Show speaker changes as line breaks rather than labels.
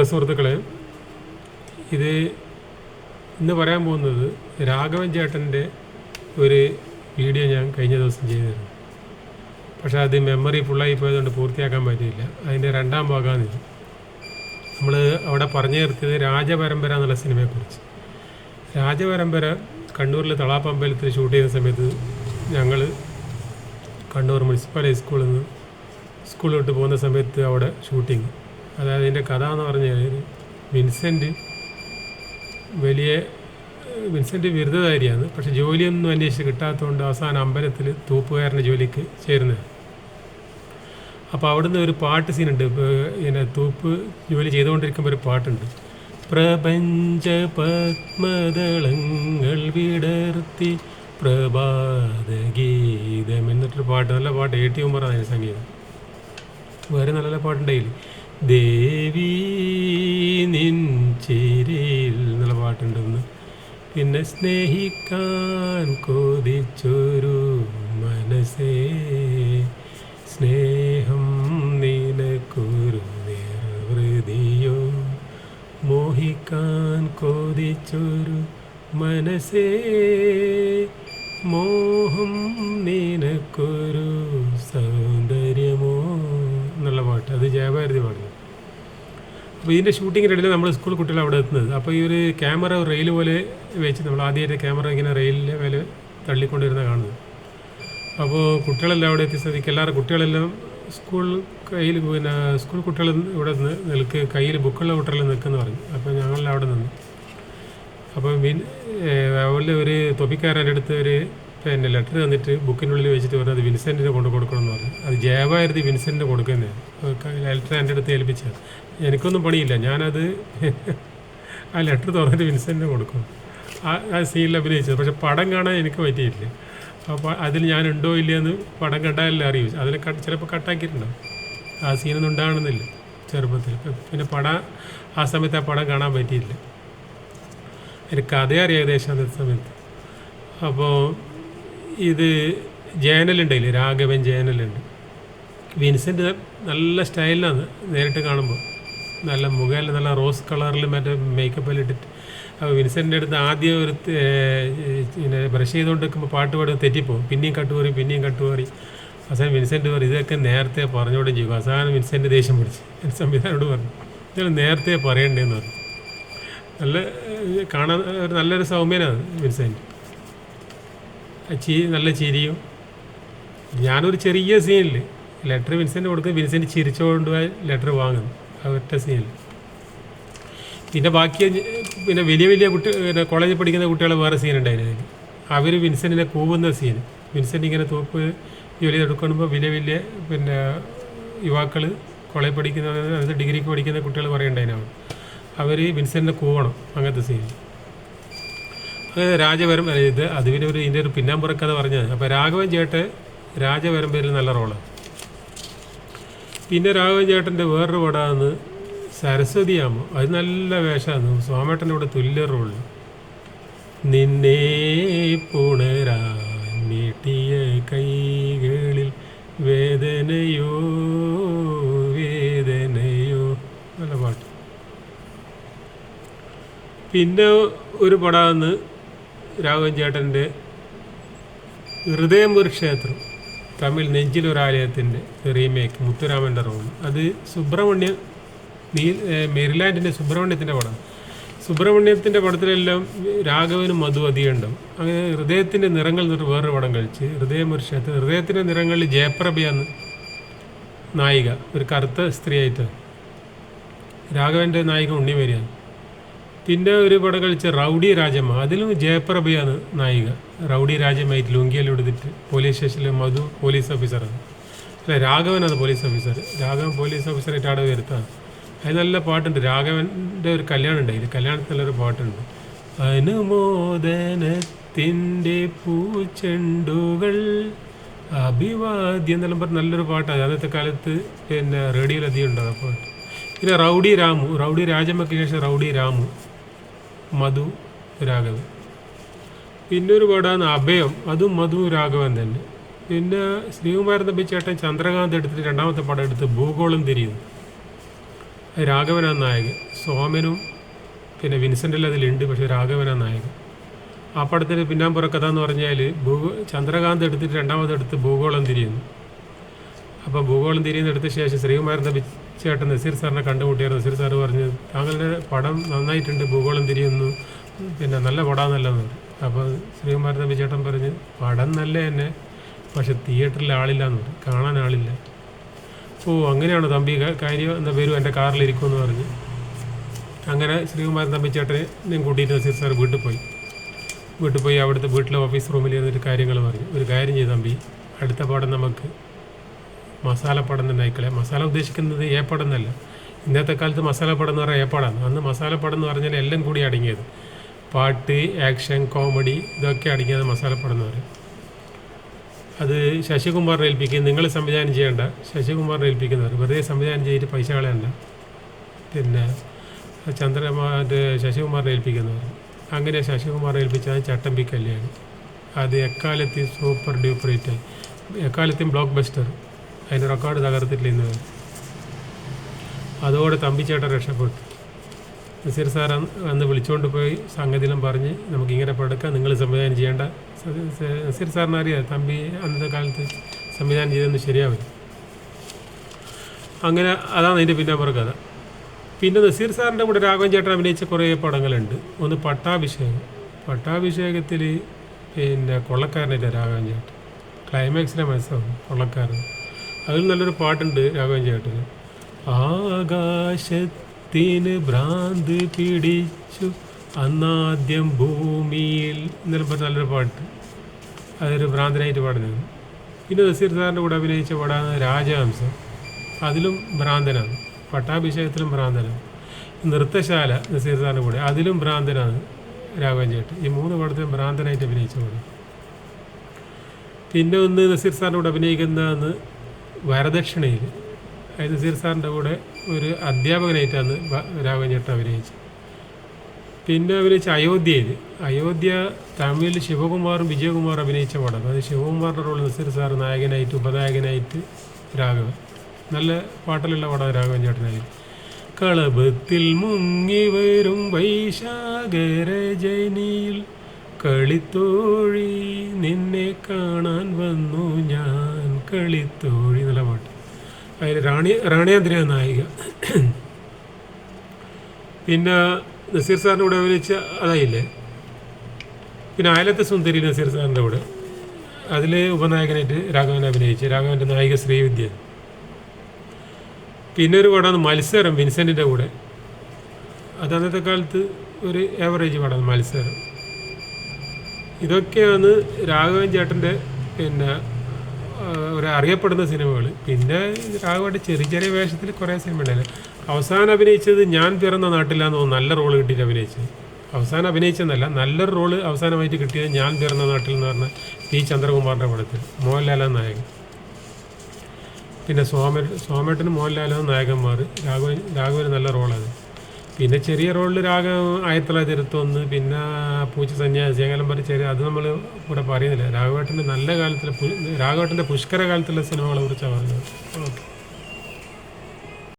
സുഹൃത്തുക്കളെ ഇത് ഇന്ന് പറയാൻ പോകുന്നത് രാഘവൻ ചേട്ടന്റെ ഒരു വീഡിയോ ഞാൻ കഴിഞ്ഞ ദിവസം ചെയ്തിരുന്നു. പക്ഷേ അത് മെമ്മറി ഫുള്ളായി പോയതുകൊണ്ട് പൂർത്തിയാക്കാൻ പറ്റിയില്ല. അതിന്റെ രണ്ടാം ഭാഗമാണ് ഇത് നമ്മൾ അവിടെ പറഞ്ഞു നിർത്തിയത് രാജപരമ്പര എന്നുള്ള സിനിമയെക്കുറിച്ച്. രാജപരമ്പര കണ്ണൂരിൽ തളാപ്പമ്പലത്തിൽ ഷൂട്ട് ചെയ്യുന്ന സമയത്ത് ഞങ്ങൾ കണ്ണൂർ മുനിസിപ്പൽ സ്കൂളിൽ നിന്ന് സ്കൂളിലോട്ട് പോകുന്ന സമയത്ത് അവിടെ ഷൂട്ടിങ്. അതായത് ഇതിന്റെ കഥ എന്ന് പറഞ്ഞു കഴിഞ്ഞാൽ വിൻസെന്റ് വലിയ വിൻസെന്റ് ബിരുദധാരിയാണ്. പക്ഷെ ജോലിയൊന്നും അന്വേഷിച്ച് കിട്ടാത്തതുകൊണ്ട് അവസാനം അമ്പലത്തിൽ തൂപ്പുകാരന്റെ ജോലിക്ക് ചേരുന്നത്. അപ്പോൾ അവിടുന്ന് ഒരു പാട്ട് സീനുണ്ട്. ഇങ്ങനെ തൂപ്പ് ജോലി ചെയ്തുകൊണ്ടിരിക്കുമ്പോൾ ഒരു പാട്ടുണ്ട്. പ്രപഞ്ച പത്മദളങ്ങൾ വിടർത്തി പ്രഭാതഗീതം എന്നിട്ടൊരു പാട്ട്. നല്ല പാട്ട്. എ ടി സംഗീതം. വേറെ നല്ല നല്ല പാട്ടുണ്ടായില്ലേ ദേവി നിൻ എന്നുള്ള പാട്ടുണ്ടെന്ന് പിന്നെ സ്നേഹിക്കാൻ കൊതിച്ചൊരു മനസ്സേ സ്നേഹം നിനക്കൊരു നിർവൃതിയോ? മോഹിക്കാൻ കൊതിച്ചൊരു മനസ്സേ മോഹം നിനക്കൊരു സൗന്ദര്യമോ? എന്നുള്ള പാട്ട്. അത് ജയഭാരതി പാടുന്നു. അപ്പോൾ ഇതിന്റെ ഷൂട്ടിങ്ങിനിടയിൽ നമ്മൾ സ്കൂൾ കുട്ടികൾ അവിടെ എത്തുന്നത്. അപ്പോൾ ഈ ഒരു ക്യാമറ റെയിൽ പോലെ വെച്ച് നമ്മൾ ആദ്യമായിട്ട് ക്യാമറ ഇങ്ങനെ റെയിലിന്റെ മേലെ തള്ളിക്കൊണ്ടിരുന്ന കാണുന്നത്. അപ്പോൾ കുട്ടികളെല്ലാം അവിടെ എത്തി സ്ഥിതിക്ക് എല്ലാവരും കുട്ടികളെല്ലാം സ്കൂൾ കയ്യിൽ പിന്നെ സ്കൂൾ കുട്ടികൾ ഇവിടെ നിന്ന് നിൽക്ക് കയ്യിൽ ബുക്കുള്ള കുട്ടികൾ നിൽക്കുന്നു പറഞ്ഞു. അപ്പോൾ ഞങ്ങളെല്ലാം അവിടെ നിന്ന്. അപ്പോൾ മീൻ അവരുടെ ഒരു തൊപ്പിക്കാരന്റെ അടുത്ത് ഒരു പിന്നെ ലെറ്റർ തന്നിട്ട് ബുക്കിനുള്ളിൽ വെച്ചിട്ട് പറഞ്ഞത് വിൻസെന്റിന് കൊണ്ട് കൊടുക്കണമെന്ന് പറഞ്ഞു. അത് ജയവായിരുതി വിൻസെന്റിന് കൊടുക്കുന്നത് ലെറ്റർ എന്റെ അടുത്ത് ഏൽപ്പിച്ചത്. എനിക്കൊന്നും പണിയില്ല. ഞാനത് ആ ലെറ്റർ തുറന്നിട്ട് വിൻസെന്റിന് കൊടുക്കും. ആ ആ സീനിൽ അഭിനയിച്ചത്. പക്ഷെ പടം കാണാൻ എനിക്ക് പറ്റിയില്ല അപ്പോൾ അതിൽ ഞാനുണ്ടോ ഇല്ലയെന്ന് പടം കണ്ടാലല്ലേ അറിയൂ. അതിനെ കട്ട് ചിലപ്പോൾ കട്ടാക്കിയിട്ടുണ്ടാവും. ആ സീനൊന്നും ഉണ്ടാകണമെന്നില്ല ചെറുപ്പത്തിൽ. പിന്നെ പടം ആ സമയത്ത് ആ പടം കാണാൻ പറ്റിയില്ല. എനിക്ക് കഥ ഏകദേശം അന്നത്തെ സമയത്ത്. അപ്പോൾ ഇത് ജേനലുണ്ട് അതിൽ രാഘവൻ ജേനലുണ്ട്. വിൻസെന്റ് നല്ല സ്റ്റൈലിലാണ് നേരിട്ട് കാണുമ്പോൾ. നല്ല മുഖയിൽ നല്ല റോസ് കളറിൽ മറ്റേ മേക്കപ്പ് ഇട്ടിട്ട്. വിൻസെന്റെ അടുത്ത് ആദ്യം ഒരു പിന്നെ ബ്രഷ് ചെയ്തുകൊണ്ട് ചെയ്തുകൊണ്ടിരിക്കുമ്പോൾ പാട്ട് പാടുമ്പോൾ തെറ്റിപ്പോവും പിന്നെയും കട്ടുപറി പിന്നെയും കട്ടുപറി അവസാനം വിൻസെന്റ് പറയും ഇതൊക്കെ നേരത്തെ പറഞ്ഞുകൊണ്ട് ചെയ്യും. അവസാനം വിൻസെന്റ് ദേഷ്യം പിടിച്ച്. സംവിധാനോട് പറഞ്ഞു ഇതൊക്കെ നേരത്തെ പറയണ്ടേന്ന് പറഞ്ഞു. നല്ല കാണാൻ നല്ലൊരു സൗമ്യനാണ് വിൻസെന്റ്. ആ ചി നല്ല ചിരിയും. ഞാനൊരു ചെറിയ സീനിൽ ലെറ്റർ വിൻസെന്റ് കൊടുക്കും വിൻസെന്റ് ചിരിച്ചുകൊണ്ട് ലെറ്റർ വാങ്ങുന്നു. ആ ഒറ്റ സീനിൽ പിന്നെ ബാക്കി പിന്നെ വലിയ വലിയ കുട്ടി പിന്നെ കോളേജിൽ പഠിക്കുന്ന കുട്ടികൾ വേറെ സീൻ ഉണ്ടായിരുന്നു അതിൽ അവർ വിൻസെന്റിനെ കൂവുന്ന സീൻ വിൻസെന്റ് ഇങ്ങനെ തോപ്പ് ജോലി എടുക്കുമ്പോൾ വലിയ വലിയ പിന്നെ യുവാക്കൾ കോളേജ് പഠിക്കുന്ന അതായത് ഡിഗ്രിക്ക് പഠിക്കുന്ന കുട്ടികൾ പറയണ്ടായിരുന്നു അവർ വിൻസെന്റിനെ കൂവണം അങ്ങനത്തെ സീൻ രാജവരം ഇത് അതിന്റെ ഒരു ഇതിന്റെ ഒരു പിന്നാമ്പുറക്കഥ പറഞ്ഞത് അപ്പോൾ രാഘവൻ ചേട്ട് രാജവരമ്പേരിൽ നല്ല റോളാണ് പിന്നെ രാഘവൻ ചേട്ടന്റെ വേറൊരു പടമാണ് സരസ്വതിയാമ്മ അത് നല്ല വേഷമാണ് സ്വാമേട്ടന്റെ കൂടെ തുല്യ റോളിൽ നിന്നെ പുണരാ നീട്ടിയ കൈകളിൽ വേദനയോ വേദനയോ. നല്ല പാട്ട്. പിന്നെ ഒരു പടമാണ് രാഘവൻ ചേട്ടന്റെ ഹൃദയം ഒരു ക്ഷേത്രം തമിഴ് നെഞ്ചിലൊരാലയത്തിന്റെ റീമേക്ക് മുത്തുരാമന്റെ റോൾ. അത് സുബ്രഹ്മണ്യ നീ മെരിലാൻഡിന്റെ സുബ്രഹ്മണ്യത്തിന്റെ പടം. സുബ്രഹ്മണ്യത്തിന്റെ പടത്തിലെല്ലാം രാഘവനും മധു അധികം അങ്ങനെ ഹൃദയത്തിന്റെ നിറങ്ങൾ എന്നിട്ട് വേറൊരു പടം കഴിച്ച് ഹൃദയം ഒരു ക്ഷേത്രം. ഹൃദയത്തിന്റെ നിറങ്ങളിൽ ജയപ്രഭയാണ് നായിക ഒരു കറുത്ത സ്ത്രീയായിട്ട് രാഘവന്റെ നായിക ഉണ്ണിമേരിയാണ് പിന്നെ ഒരു പടം കളിച്ച റൗഡി രാജമ്മ അതിലും ജയപ്രഭയാണ് നായിക. റൗഡി രാജമ്മയായിട്ട് ലുങ്കിയെല്ലാം എടുത്തിട്ട് പോലീസ് സ്റ്റേഷനിലെ മധു പോലീസ് ഓഫീസറാണ് അല്ല രാഘവനാണ് പോലീസ് ഓഫീസർ രാഘവൻ പോലീസ് ഓഫീസറായിട്ട് അവിടെ വരുത്താണ് അത് നല്ല പാട്ടുണ്ട്. രാഘവന്റെ ഒരു കല്യാണം ഉണ്ടായില്ല കല്യാണത്തിൽ നല്ലൊരു പാട്ടുണ്ട്. അനുമോദനത്തിന്റെ പൂച്ചെണ്ടുകൾ അഭിവാദ്യം എന്നെല്ലാം പറഞ്ഞ് നല്ലൊരു പാട്ടാണ്. അന്നത്തെ കാലത്ത് പിന്നെ റേഡിയോയിൽ അധികം ഉണ്ടാകും പാട്ട്. പിന്നെ റൗഡി രാമു. റൗഡി രാജമ്മയ്ക്ക് ശേഷം റൗഡി രാമു. മധു രാഘവൻ. പിന്നെ ഒരു പടമാണ് അഭയം. അതും മധു രാഘവൻ തന്നെ. പിന്നെ ശ്രീകുമാരൻ തമ്പി ചേട്ടൻ ചന്ദ്രകാന്ത് എടുത്തിട്ട് രണ്ടാമത്തെ പടം എടുത്ത് ഭൂഗോളം തിരിയുന്നു. രാഘവനാണ് നായകൻ. സോമനും പിന്നെ വിൻസെന്റെല്ലാം അതിലുണ്ട് പക്ഷേ രാഘവനാണ് നായകൻ. ആ പടത്തിന്റെ പിന്നാമ്പുറ കഥ എന്ന് പറഞ്ഞാൽ ഭൂഗോ ചന്ദ്രകാന്ത് എടുത്തിട്ട് രണ്ടാമത് എടുത്ത് ഭൂഗോളം തിരിയുന്നു. അപ്പോൾ ഭൂഗോളം തിരിയുന്നെടുത്ത ശേഷം ശ്രീകുമാരൻ തമ്പി ചേട്ടൻ നസീർ സാറിനെ കണ്ടുമുട്ടിയായിരുന്നു. നസീർ സാറ് പറഞ്ഞു താങ്കളുടെ പടം നന്നായിട്ടുണ്ട് ഭൂഗോളം തിരിയുന്നു. പിന്നെ നല്ല പടാന്നല്ലെന്ന് അപ്പോൾ ശ്രീകുമാരൻ തമ്പി ചേട്ടൻ പറഞ്ഞ് പടം നല്ല തന്നെ പക്ഷെ തിയേറ്ററിൽ ആളില്ല എന്ന് പറഞ്ഞു. കാണാൻ ആളില്ല. ഓ അങ്ങനെയാണോ തമ്പി? കാര്യം എന്ന പേരും? എന്റെ കാറിലിരിക്കുമെന്ന് പറഞ്ഞ്. അങ്ങനെ ശ്രീകുമാരൻ തമ്പി ഞാൻ കൂട്ടിയിട്ട് നസീർ സാർ വീട്ടിൽ പോയി. വീട്ടിൽ പോയി അവിടുത്തെ വീട്ടിലെ ഓഫീസ് റൂമിൽ ഇരുന്നിട്ട് കാര്യങ്ങൾ പറഞ്ഞു. ഒരു കാര്യം ചെയ്തു തമ്പി. അടുത്ത പാടം നമുക്ക് മസാലപ്പടം തന്നെ ആയിക്കളെ. മസാല ഉദ്ദേശിക്കുന്നത് ഏപ്പടം എന്നല്ല. ഇന്നത്തെ കാലത്ത് മസാലപ്പടം എന്ന് പറഞ്ഞാൽ ഏപ്പടാണ് അന്ന് മസാലപ്പടം എന്ന് പറഞ്ഞാൽ എല്ലാം കൂടി അടങ്ങിയത്. പാട്ട് ആക്ഷൻ കോമഡി ഇതൊക്കെ അടങ്ങിയത് മസാലപ്പടം എന്ന് പറയും. അത് ശശികുമാറിനെ ഏൽപ്പിക്കുക നിങ്ങൾ സംവിധാനം ചെയ്യേണ്ട. ശശികുമാറിനെ ഏൽപ്പിക്കുന്നവർ വെറുതെ സംവിധാനം ചെയ്തിട്ട് പൈസ കളയണ്ട. പിന്നെ ചന്ദ്രമാന്റെ ശശികുമാറിനെ ഏൽപ്പിക്കുന്നവർ അങ്ങനെ ശശികുമാറിനെ ഏൽപ്പിച്ചത് ചട്ടമ്പി കല്യാണം. അത് എക്കാലത്തെയും സൂപ്പർ ഡ്യൂപ്പർ ഹിറ്റായി എക്കാലത്തെയും ബ്ലോക്ക് ബസ്റ്റർ. അതിന്റെ റെക്കോർഡ് തകർത്തിട്ടില്ല ഇന്ന്. അതോടെ തമ്പിച്ചേട്ടൻ രക്ഷപ്പെട്ടു. നസീർ സാർ അന്ന് വിളിച്ചുകൊണ്ട് പോയി സംഗതിയിലും പറഞ്ഞ് നമുക്ക് ഇങ്ങനെ പടുക്കാം നിങ്ങൾ സംവിധാനം ചെയ്യേണ്ട. നസീർ സാറിന് അറിയാം തമ്പി അന്നത്തെ കാലത്ത് സംവിധാനം ചെയ്തെന്ന് ശരിയാവും അങ്ങനെ അതാണ് അതിന്റെ പിന്നാമ്പുറ കഥ. പിന്നെ നസീർ സാറിന്റെ കൂടെ രാഘവൻ ചേട്ടൻ അഭിനയിച്ച കുറേ പടങ്ങളുണ്ട്. ഒന്ന് പട്ടാഭിഷേകം. പട്ടാഭിഷേകത്തിൽ പിന്നെ കൊള്ളക്കാരനായിട്ട് രാഘവൻ ചേട്ടൻ. ക്ലൈമാക്സിലെ മത്സരം കൊള്ളക്കാരൻ. അതിൽ നല്ലൊരു പാട്ടുണ്ട് രാഘവൻ ചേട്ടന് ആകാശത്തിന് ഭ്രാന്ത് പിടിച്ചു. അന്നാദ്യം ഭൂമിയിൽ പറഞ്ഞ നല്ലൊരു പാട്ട്. അതൊരു ഭ്രാന്തനായിട്ട് പാടുന്നത്. പിന്നെ നസീർ സാറിന്റെ കൂടെ അഭിനയിച്ച പടമാണ് രാജഹംസം. അതിലും ഭ്രാന്തനാണ്. പട്ടാഭിഷേകത്തിലും ഭ്രാന്തനാണ്. നൃത്തശാല നസീർ സാറിന്റെ കൂടെ അതിലും ഭ്രാന്തനാണ് രാഘവൻ ചേട്ടൻ. ഈ മൂന്ന് പടത്തിലും ഭ്രാന്തനായിട്ട് അഭിനയിച്ച പടം. പിന്നെ ഒന്ന് നസീർ സാറിന്റെ കൂടെ അഭിനയിക്കുന്നതെന്ന് വരദക്ഷിണയിൽ അതായത് നസീർ സാറിന്റെ കൂടെ ഒരു അധ്യാപകനായിട്ടാണ് രാഘവൻ ചേട്ടൻ അഭിനയിച്ചത്. പിന്നെ അഭിനയിച്ച അയോധ്യയിൽ അയോധ്യ തമിഴിൽ ശിവകുമാറും വിജയകുമാറും അഭിനയിച്ച പടം. അതായത് ശിവകുമാറിന്റെ റോൾ നസീർ സാർ നായകനായിട്ട് ഉപനായകനായിട്ട് രാഘവൻ. നല്ല പാട്ടിലുള്ള പടം രാഘവൻ ചേട്ടനായിരുന്നു കളഭത്തിൽ മുങ്ങി വരും വൈശാഖരജനിയിൽ കളിത്തോഴി നിന്നെ കാണാൻ വന്നു. ഞാൻ തോഴി എന്നുള്ള പാട്ട്. അതിൽ റാണി റാണിയാന്തിര നായിക. പിന്നെ നസീർ സാറിന്റെ കൂടെ അഭിനയിച്ച അതായില്ലേ? പിന്നെ അയലത്തെ സുന്ദരി നസീർ സാറിന്റെ കൂടെ. അതിൽ ഉപനായകനായിട്ട് രാഘവൻ അഭിനയിച്ച് രാഘവന്റെ നായിക ശ്രീവിദ്യ. പിന്നെ ഒരു പടമാണ് മത്സരം വിൻസെന്റിന്റെ കൂടെ. അത് അന്നത്തെ കാലത്ത് ഒരു ഏവറേജ് പടമാണ് മത്സരം. ഇതൊക്കെയാണ് രാഘവൻ ചേട്ടന്റെ പിന്നെ ഒരു അറിയപ്പെടുന്ന സിനിമകൾ പിന്നെ രാഘവന്റെ ചെറിയ ചെറിയ വേഷത്തിൽ കുറേ സിനിമ അവസാനം അഭിനയിച്ചത് ഞാൻ പിറന്ന നാട്ടിലാന്ന് തോന്നുന്നു. നല്ല റോൾ കിട്ടിയിട്ട് അഭിനയിച്ചത്. അവസാനം അഭിനയിച്ചെന്നല്ല നല്ലൊരു റോൾ അവസാനമായിട്ട് കിട്ടിയത് ഞാൻ പിറന്ന നാട്ടിൽ എന്ന് പറഞ്ഞ പി ചന്ദ്രകുമാറിന്റെ പടത്തിൽ മോഹൻലാല നായകൻ. പിന്നെ സോമ സോമേട്ടനും മോഹൻലാലും നായകന്മാർ രാഘവൻ രാഘവന് നല്ല റോളാണ്. പിന്നെ ചെറിയ റോളിൽ രാഗം ആയിരത്തി തൊള്ളായിരത്തി ഇരുപത്തൊന്ന് പിന്നെ പൂച്ച സന്യാസി അങ്ങനെ പറഞ്ഞ ചെറിയ അത് നമ്മൾ ഇവിടെ പറയുന്നില്ല. രാഘവേട്ടന്റെ നല്ല കാലത്തിലെ രാഘവേട്ടന്റെ പുഷ്കര കാലത്തിലെ സിനിമകളെ കുറിച്ചാണ് പറഞ്ഞത്. ഓക്കെ.